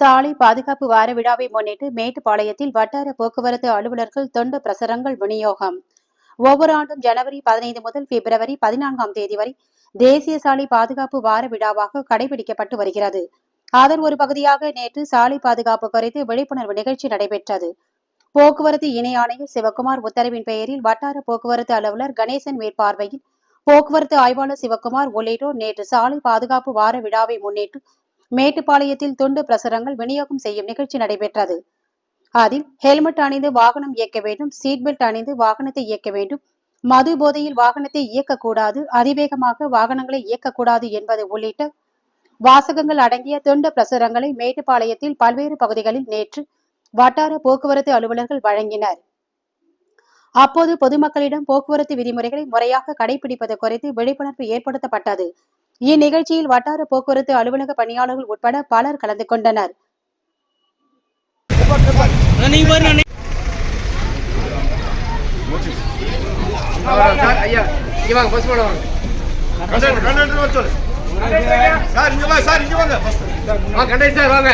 சாலை பாதுகாப்பு வார விழாவை முன்னிட்டு மேட்டுப்பாளையத்தில் வட்டார போக்குவரத்து அலுவலர்கள் தொண்டு பிரசுரங்கள் விநியோகம். ஒவ்வொரு ஆண்டும் ஜனவரி பதினைந்து முதல் பிப்ரவரி பதினான்காம் தேதி வரை தேசிய சாலை பாதுகாப்பு வார விழாவாக கடைபிடிக்கப்பட்டு வருகிறது. அதன் ஒரு பகுதியாக நேற்று சாலை பாதுகாப்பு குறித்து விழிப்புணர்வு நிகழ்ச்சி நடைபெற்றது. போக்குவரத்து இணை ஆணையர் சிவக்குமார் உத்தரவின் பெயரில் வட்டார போக்குவரத்து அலுவலர் கணேசன் மேற்பார்வையில் போக்குவரத்து ஆய்வாளர் சிவக்குமார் உள்ளிட்டோர் நேற்று சாலை பாதுகாப்பு வார விழாவை முன்னிட்டு மேட்டுப்பாளையத்தில் துண்டு பிரசுரங்கள் விநியோகம் செய்யும் நிகழ்ச்சி நடைபெற்றது. அதில் ஹெல்மெட் அணிந்து வாகனம் இயக்க வேண்டும் சீட் பெல்ட் அணிந்து வாகனத்தை இயக்க வேண்டும் மது போதையில் வாகனத்தை இயக்கக்கூடாது அதிவேகமாக வாகனங்களை இயக்கக்கூடாது என்பது உள்ளிட்ட வாசகங்கள் அடங்கிய துண்டு பிரசுரங்களை மேட்டுப்பாளையத்தில் பல்வேறு பகுதிகளில் நேற்று வட்டார போக்குவரத்து அலுவலர்கள் வழங்கினர். அப்போது பொதுமக்களிடம் போக்குவரத்து விதிமுறைகளை முறையாக கடைபிடிப்பது குறித்து விழிப்புணர்வு ஏற்படுத்தப்பட்டது. இந்நிகழ்ச்சியில் வட்டார போக்குவரத்து அலுவலக பணியாளர்கள் உட்பட பலர் கலந்து கொண்டனர். சார் வாங்க.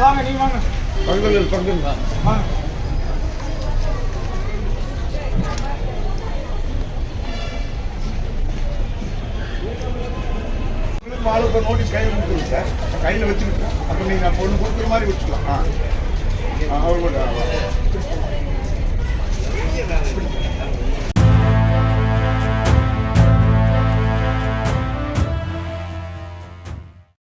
வாங்க இங்க வாங்க. கண்டக்டர் சார் வாங்க ஆளுக்கு நோட்டீஸ் கையில் கொடுத்துருங்க சார். கையில் வச்சுக்கிட்டு அப்புறம் நீங்கள் பொண்ணு கொடுக்குற மாதிரி வச்சுக்கலாம். ஆ. அவர்